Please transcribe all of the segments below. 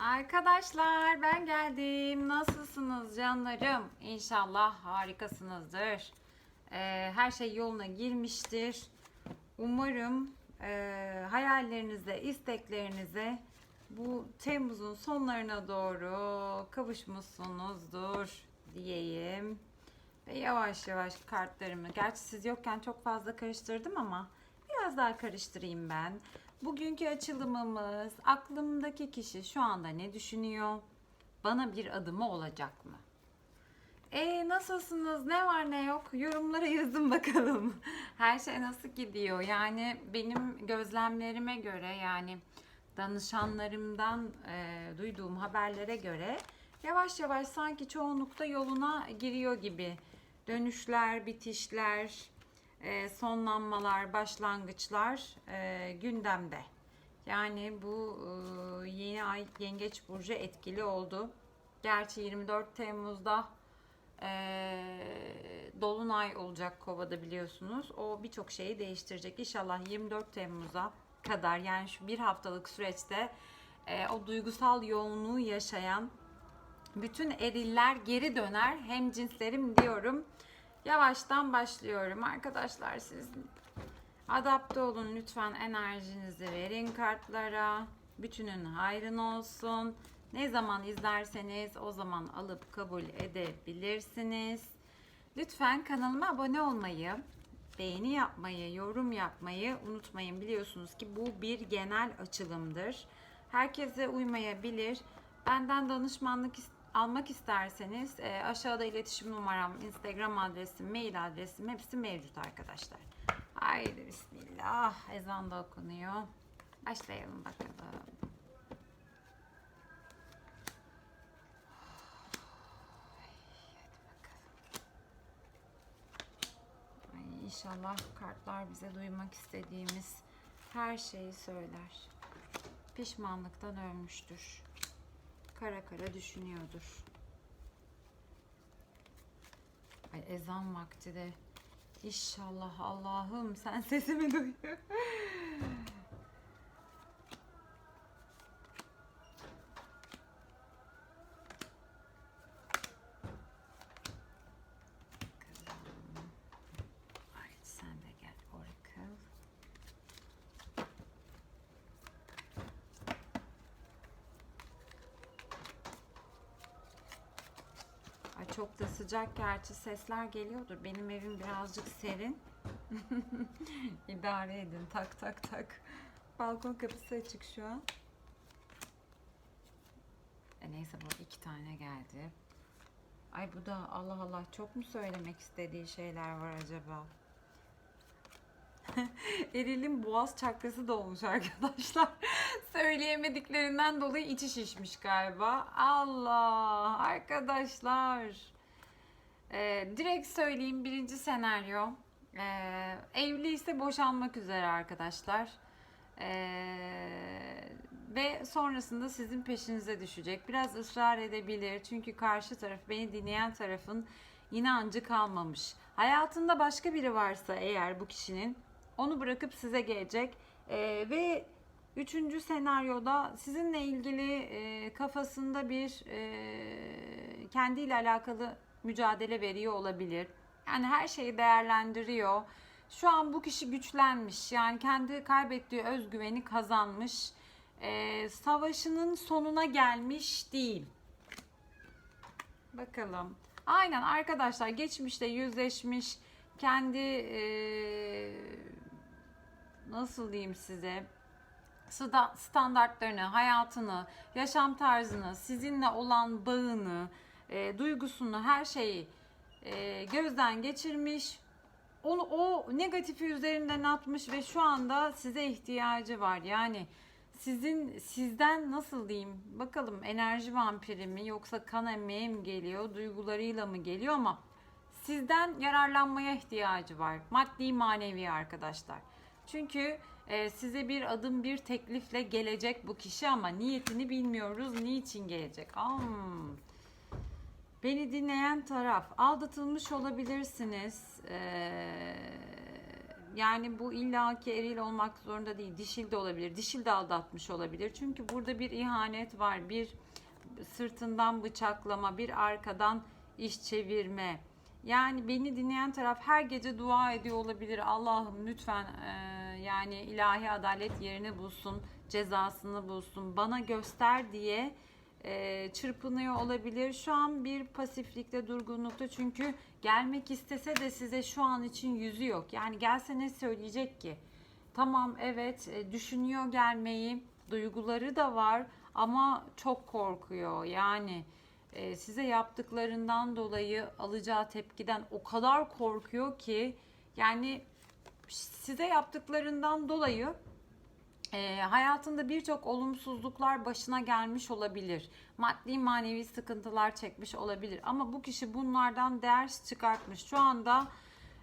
Arkadaşlar ben geldim. Nasılsınız canlarım? İnşallah harikasınızdır. Ee, her şey yoluna girmiştir. Umarım e, hayallerinize, isteklerinize bu Temmuz'un sonlarına doğru kavuşmuşsunuzdur diyeyim. Ve yavaş yavaş kartlarımı, gerçi siz yokken çok fazla karıştırdım ama biraz daha karıştırayım ben. Bugünkü açılımımız aklımdaki kişi şu anda ne düşünüyor? Bana bir adımı olacak mı? E nasılsınız? Ne var ne yok? Yorumlara yazın bakalım. Her şey nasıl gidiyor? Yani benim gözlemlerime göre yani danışanlarımdan e, duyduğum haberlere göre yavaş yavaş sanki çoğunlukta yoluna giriyor gibi. Dönüşler, bitişler, e, sonlanmalar, başlangıçlar e, gündemde. Yani bu e, yeni ay Yengeç Burcu etkili oldu. Gerçi 24 Temmuz'da e, Dolunay olacak Kova'da biliyorsunuz. O birçok şeyi değiştirecek. İnşallah 24 Temmuz'a kadar yani şu bir haftalık süreçte e, o duygusal yoğunluğu yaşayan bütün eriller geri döner. Hem cinslerim diyorum. Yavaştan başlıyorum. Arkadaşlar siz adapte olun lütfen enerjinizi verin kartlara. Bütünün hayrın olsun. Ne zaman izlerseniz o zaman alıp kabul edebilirsiniz. Lütfen kanalıma abone olmayı, beğeni yapmayı, yorum yapmayı unutmayın. Biliyorsunuz ki bu bir genel açılımdır. Herkese uymayabilir. Benden danışmanlık ist- almak isterseniz e, aşağıda iletişim numaram, Instagram adresim, mail adresim hepsi mevcut arkadaşlar. Haydi bismillah. Ezan da okunuyor. Başlayalım bakalım. Ay, inşallah kartlar bize duymak istediğimiz her şeyi söyler. Pişmanlıktan ölmüştür. Kara kara düşünüyordur. Ay ezan vakti de İnşallah Allah'ım sen sesimi duy. Ay sen de gel Oracle. Ay çok da sıcak gerçi sesler geliyordur. Benim evim birazcık serin. İdare edin. Tak tak tak. Balkon kapısı açık şu an. E neyse bu iki tane geldi. Ay bu da Allah Allah çok mu söylemek istediği şeyler var acaba? Eril'in boğaz çakrası dolmuş arkadaşlar. Söyleyemediklerinden dolayı içi şişmiş galiba. Allah arkadaşlar. Ee, direkt söyleyeyim birinci senaryo. Ee, evli boşanmak üzere arkadaşlar. Ee, ve sonrasında sizin peşinize düşecek. Biraz ısrar edebilir. Çünkü karşı taraf beni dinleyen tarafın inancı kalmamış. Hayatında başka biri varsa eğer bu kişinin onu bırakıp size gelecek. Ee, ve üçüncü senaryoda sizinle ilgili e, kafasında bir e, kendiyle alakalı mücadele veriyor olabilir. Yani her şeyi değerlendiriyor. Şu an bu kişi güçlenmiş. Yani kendi kaybettiği özgüveni kazanmış. Ee, savaşının sonuna gelmiş değil. Bakalım. Aynen arkadaşlar geçmişte yüzleşmiş. Kendi e, nasıl diyeyim size standartlarını, hayatını, yaşam tarzını, sizinle olan bağını, e, duygusunu, her şeyi e, gözden geçirmiş. Onu o negatifi üzerinden atmış ve şu anda size ihtiyacı var. Yani sizin sizden nasıl diyeyim? Bakalım enerji vampiri mi yoksa kan emmeye mi geliyor, duygularıyla mı geliyor ama sizden yararlanmaya ihtiyacı var. Maddi manevi arkadaşlar. Çünkü e, size bir adım bir teklifle gelecek bu kişi ama niyetini bilmiyoruz. Niçin gelecek? Am. Beni dinleyen taraf aldatılmış olabilirsiniz. Ee, yani bu illaki eril olmak zorunda değil. Dişil de olabilir. Dişil de aldatmış olabilir. Çünkü burada bir ihanet var. Bir sırtından bıçaklama, bir arkadan iş çevirme. Yani beni dinleyen taraf her gece dua ediyor olabilir. Allah'ım lütfen e, yani ilahi adalet yerini bulsun, cezasını bulsun, bana göster diye e, çırpınıyor olabilir. Şu an bir pasiflikte, durgunlukta çünkü gelmek istese de size şu an için yüzü yok. Yani gelse ne söyleyecek ki? Tamam evet e, düşünüyor gelmeyi, duyguları da var ama çok korkuyor. Yani e, size yaptıklarından dolayı alacağı tepkiden o kadar korkuyor ki yani size yaptıklarından dolayı e, hayatında birçok olumsuzluklar başına gelmiş olabilir. Maddi manevi sıkıntılar çekmiş olabilir. Ama bu kişi bunlardan ders çıkartmış. Şu anda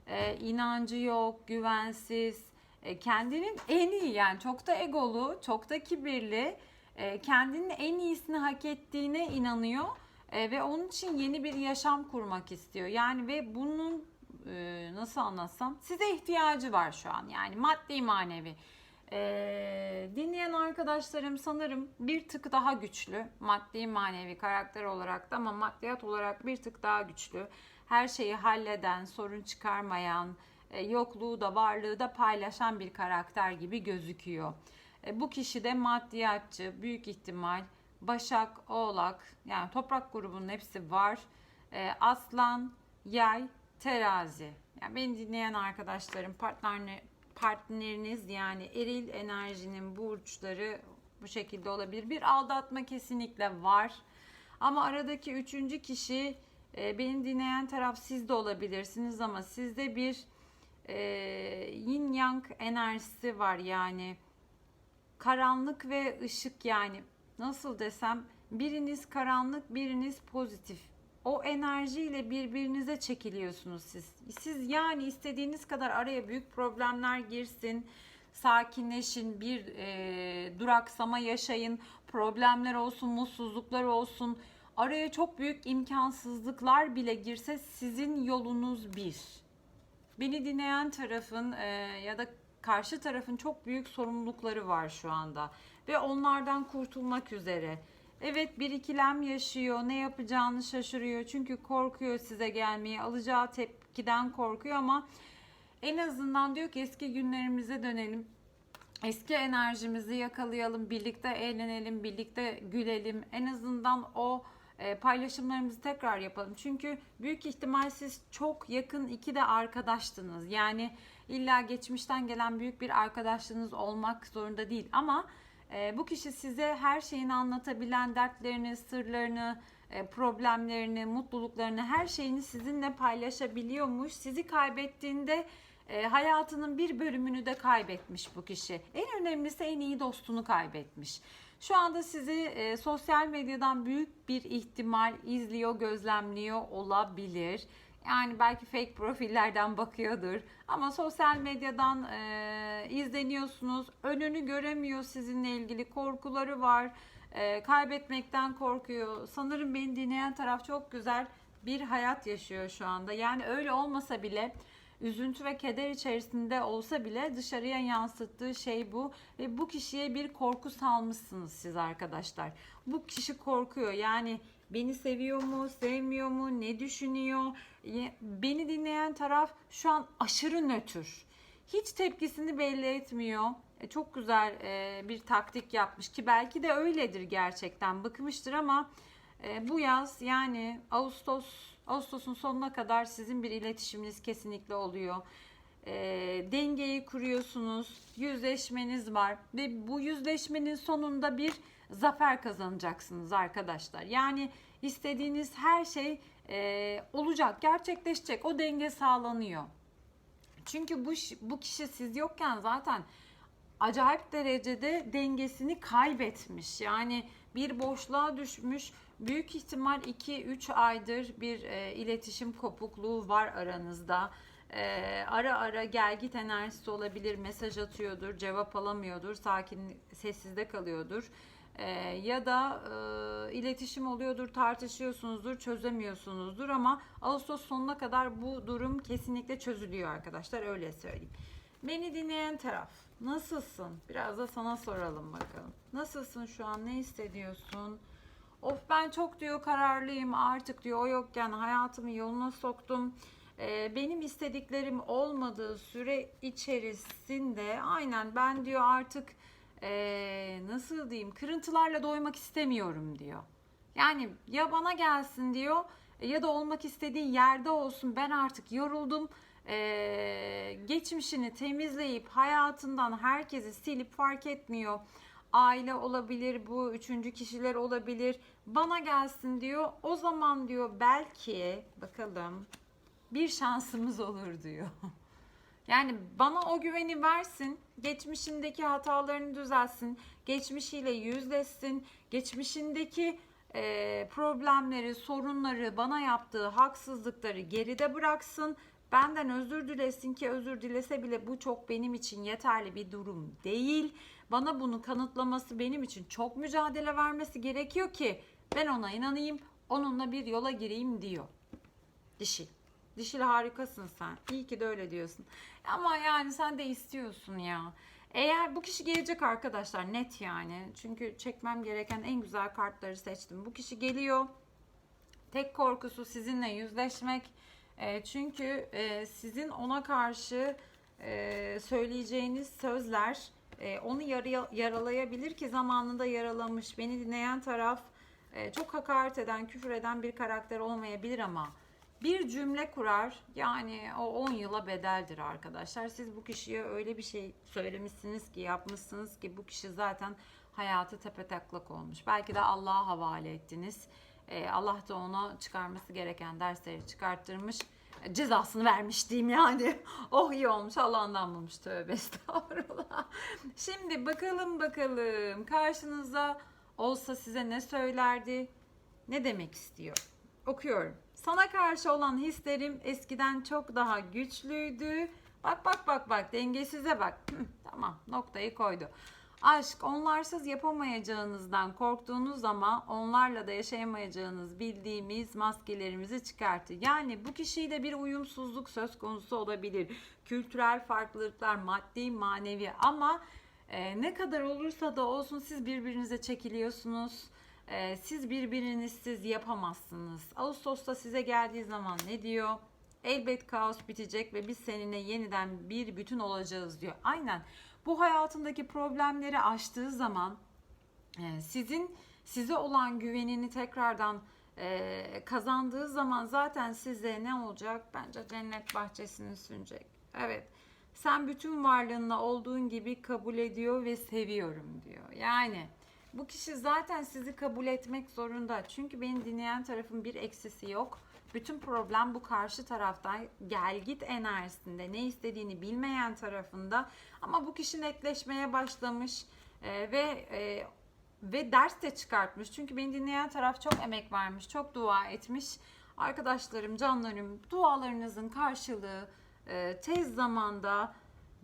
e, inancı yok, güvensiz, e, kendinin en iyi yani çok da egolu, çok da kibirli, e, kendinin en iyisini hak ettiğine inanıyor e, ve onun için yeni bir yaşam kurmak istiyor. Yani ve bunun e, nasıl anlatsam size ihtiyacı var şu an yani maddi manevi. Ee, dinleyen arkadaşlarım sanırım bir tık daha güçlü maddi manevi karakter olarak da ama maddiyat olarak bir tık daha güçlü. Her şeyi halleden, sorun çıkarmayan, e, yokluğu da varlığı da paylaşan bir karakter gibi gözüküyor. E, bu kişi de maddiyatçı, büyük ihtimal Başak, Oğlak yani toprak grubunun hepsi var. E, Aslan, Yay, Terazi. Yani beni dinleyen arkadaşlarım, partner, partneriniz yani eril enerjinin burçları bu şekilde olabilir. Bir aldatma kesinlikle var. Ama aradaki üçüncü kişi e, beni dinleyen taraf siz de olabilirsiniz ama sizde bir e, yin yang enerjisi var yani karanlık ve ışık yani nasıl desem biriniz karanlık biriniz pozitif o enerjiyle birbirinize çekiliyorsunuz siz. Siz yani istediğiniz kadar araya büyük problemler girsin, sakinleşin, bir e, duraksama yaşayın, problemler olsun, mutsuzluklar olsun. Araya çok büyük imkansızlıklar bile girse sizin yolunuz bir. Beni dinleyen tarafın e, ya da karşı tarafın çok büyük sorumlulukları var şu anda ve onlardan kurtulmak üzere. Evet bir ikilem yaşıyor. Ne yapacağını şaşırıyor. Çünkü korkuyor size gelmeye. Alacağı tepkiden korkuyor ama en azından diyor ki eski günlerimize dönelim. Eski enerjimizi yakalayalım. Birlikte eğlenelim. Birlikte gülelim. En azından o e, paylaşımlarımızı tekrar yapalım. Çünkü büyük ihtimal siz çok yakın iki de arkadaştınız. Yani illa geçmişten gelen büyük bir arkadaşlığınız olmak zorunda değil. Ama e, bu kişi size her şeyini anlatabilen dertlerini, sırlarını, e, problemlerini, mutluluklarını, her şeyini sizinle paylaşabiliyormuş. Sizi kaybettiğinde e, hayatının bir bölümünü de kaybetmiş bu kişi. En önemlisi en iyi dostunu kaybetmiş. Şu anda sizi e, sosyal medyadan büyük bir ihtimal izliyor, gözlemliyor olabilir. Yani belki fake profillerden bakıyordur. Ama sosyal medyadan e, izleniyorsunuz. Önünü göremiyor sizinle ilgili korkuları var. E, kaybetmekten korkuyor. Sanırım beni dinleyen taraf çok güzel bir hayat yaşıyor şu anda. Yani öyle olmasa bile üzüntü ve keder içerisinde olsa bile dışarıya yansıttığı şey bu ve bu kişiye bir korku salmışsınız siz arkadaşlar. Bu kişi korkuyor. Yani beni seviyor mu, sevmiyor mu, ne düşünüyor? Beni dinleyen taraf şu an aşırı nötr. Hiç tepkisini belli etmiyor. E, çok güzel e, bir taktik yapmış ki belki de öyledir gerçekten. Bıkmıştır ama e, bu yaz yani Ağustos Ağustos'un sonuna kadar sizin bir iletişiminiz kesinlikle oluyor. E, dengeyi kuruyorsunuz, yüzleşmeniz var ve bu yüzleşmenin sonunda bir zafer kazanacaksınız arkadaşlar. Yani istediğiniz her şey e, olacak, gerçekleşecek. O denge sağlanıyor. Çünkü bu bu kişi siz yokken zaten acayip derecede dengesini kaybetmiş. Yani bir boşluğa düşmüş. Büyük ihtimal 2-3 aydır bir e, iletişim kopukluğu var aranızda. E, ara ara gel git enerjisi olabilir. Mesaj atıyordur, cevap alamıyordur, sakin sessizde kalıyordur. E, ya da e, iletişim oluyordur, tartışıyorsunuzdur, çözemiyorsunuzdur ama Ağustos sonuna kadar bu durum kesinlikle çözülüyor arkadaşlar öyle söyleyeyim. Beni dinleyen taraf. Nasılsın? Biraz da sana soralım bakalım. Nasılsın şu an? Ne hissediyorsun? Of ben çok diyor kararlıyım artık diyor o yokken hayatımı yoluna soktum. Ee, benim istediklerim olmadığı süre içerisinde aynen ben diyor artık ee, nasıl diyeyim kırıntılarla doymak istemiyorum diyor. Yani ya bana gelsin diyor ya da olmak istediği yerde olsun ben artık yoruldum. Ee, geçmişini temizleyip hayatından herkesi silip fark etmiyor. Aile olabilir, bu üçüncü kişiler olabilir. Bana gelsin diyor. O zaman diyor belki bakalım bir şansımız olur diyor. Yani bana o güveni versin, geçmişindeki hatalarını düzelsin, geçmişiyle yüzleşsin, geçmişindeki e, problemleri, sorunları, bana yaptığı haksızlıkları geride bıraksın. Benden özür dilesin ki özür dilese bile bu çok benim için yeterli bir durum değil. Bana bunu kanıtlaması benim için çok mücadele vermesi gerekiyor ki ben ona inanayım, onunla bir yola gireyim diyor. Dişil. Dişil harikasın sen. İyi ki de öyle diyorsun. Ama yani sen de istiyorsun ya. Eğer bu kişi gelecek arkadaşlar net yani. Çünkü çekmem gereken en güzel kartları seçtim. Bu kişi geliyor. Tek korkusu sizinle yüzleşmek. E, çünkü e, sizin ona karşı e, söyleyeceğiniz sözler e, onu yarı, yaralayabilir ki zamanında yaralamış. Beni dinleyen taraf e, çok hakaret eden, küfür eden bir karakter olmayabilir ama bir cümle kurar yani o 10 yıla bedeldir arkadaşlar. Siz bu kişiye öyle bir şey söylemişsiniz ki yapmışsınız ki bu kişi zaten hayatı tepetaklak olmuş. Belki de Allah'a havale ettiniz. Ee, Allah da ona çıkarması gereken dersleri çıkarttırmış. Cezasını vermiş diyeyim yani. Oh iyi olmuş Allah'ından bulmuş tövbe estağfurullah. Şimdi bakalım bakalım karşınızda olsa size ne söylerdi? Ne demek istiyor? Okuyorum. Sana karşı olan hislerim eskiden çok daha güçlüydü. Bak bak bak bak dengesize bak. Hı, tamam noktayı koydu. Aşk onlarsız yapamayacağınızdan korktuğunuz ama onlarla da yaşayamayacağınız bildiğimiz maskelerimizi çıkarttı. Yani bu kişiyle bir uyumsuzluk söz konusu olabilir. Kültürel farklılıklar maddi manevi ama e, ne kadar olursa da olsun siz birbirinize çekiliyorsunuz. Ee, siz birbirinizsiz yapamazsınız. Ağustos'ta size geldiği zaman ne diyor? Elbet kaos bitecek ve biz seninle yeniden bir bütün olacağız diyor. Aynen. Bu hayatındaki problemleri aştığı zaman e, sizin size olan güvenini tekrardan e, kazandığı zaman zaten size ne olacak? Bence cennet bahçesini sunacak. Evet. Sen bütün varlığınla olduğun gibi kabul ediyor ve seviyorum diyor. Yani bu kişi zaten sizi kabul etmek zorunda. Çünkü beni dinleyen tarafın bir eksisi yok. Bütün problem bu karşı taraftan gel git enerjisinde ne istediğini bilmeyen tarafında ama bu kişi netleşmeye başlamış e, ve e, ve ders de çıkartmış. Çünkü beni dinleyen taraf çok emek vermiş, çok dua etmiş. Arkadaşlarım, canlarım, dualarınızın karşılığı e, tez zamanda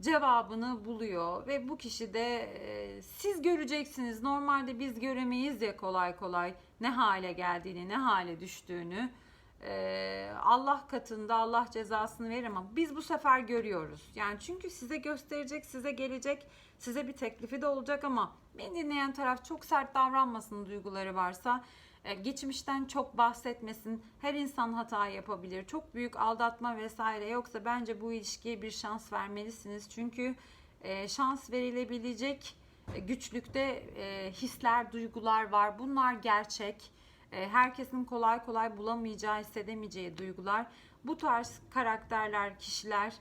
cevabını buluyor ve bu kişi de e, siz göreceksiniz. Normalde biz göremeyiz ya kolay kolay ne hale geldiğini, ne hale düştüğünü. E, Allah katında Allah cezasını verir ama biz bu sefer görüyoruz. Yani çünkü size gösterecek, size gelecek, size bir teklifi de olacak ama beni dinleyen taraf çok sert davranmasın duyguları varsa geçmişten çok bahsetmesin. Her insan hata yapabilir. Çok büyük aldatma vesaire yoksa bence bu ilişkiye bir şans vermelisiniz. Çünkü e, şans verilebilecek e, güçlükte hisler, duygular var. Bunlar gerçek. Herkesin kolay kolay bulamayacağı, hissedemeyeceği duygular. Bu tarz karakterler, kişiler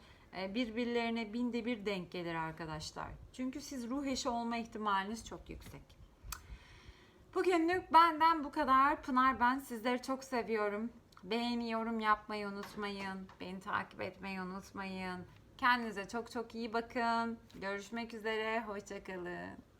birbirlerine binde bir denk gelir arkadaşlar. Çünkü siz ruh eşi olma ihtimaliniz çok yüksek. Bugünlük benden bu kadar. Pınar ben sizleri çok seviyorum. Beğeni, yorum yapmayı unutmayın. Beni takip etmeyi unutmayın. Kendinize çok çok iyi bakın. Görüşmek üzere. Hoşçakalın.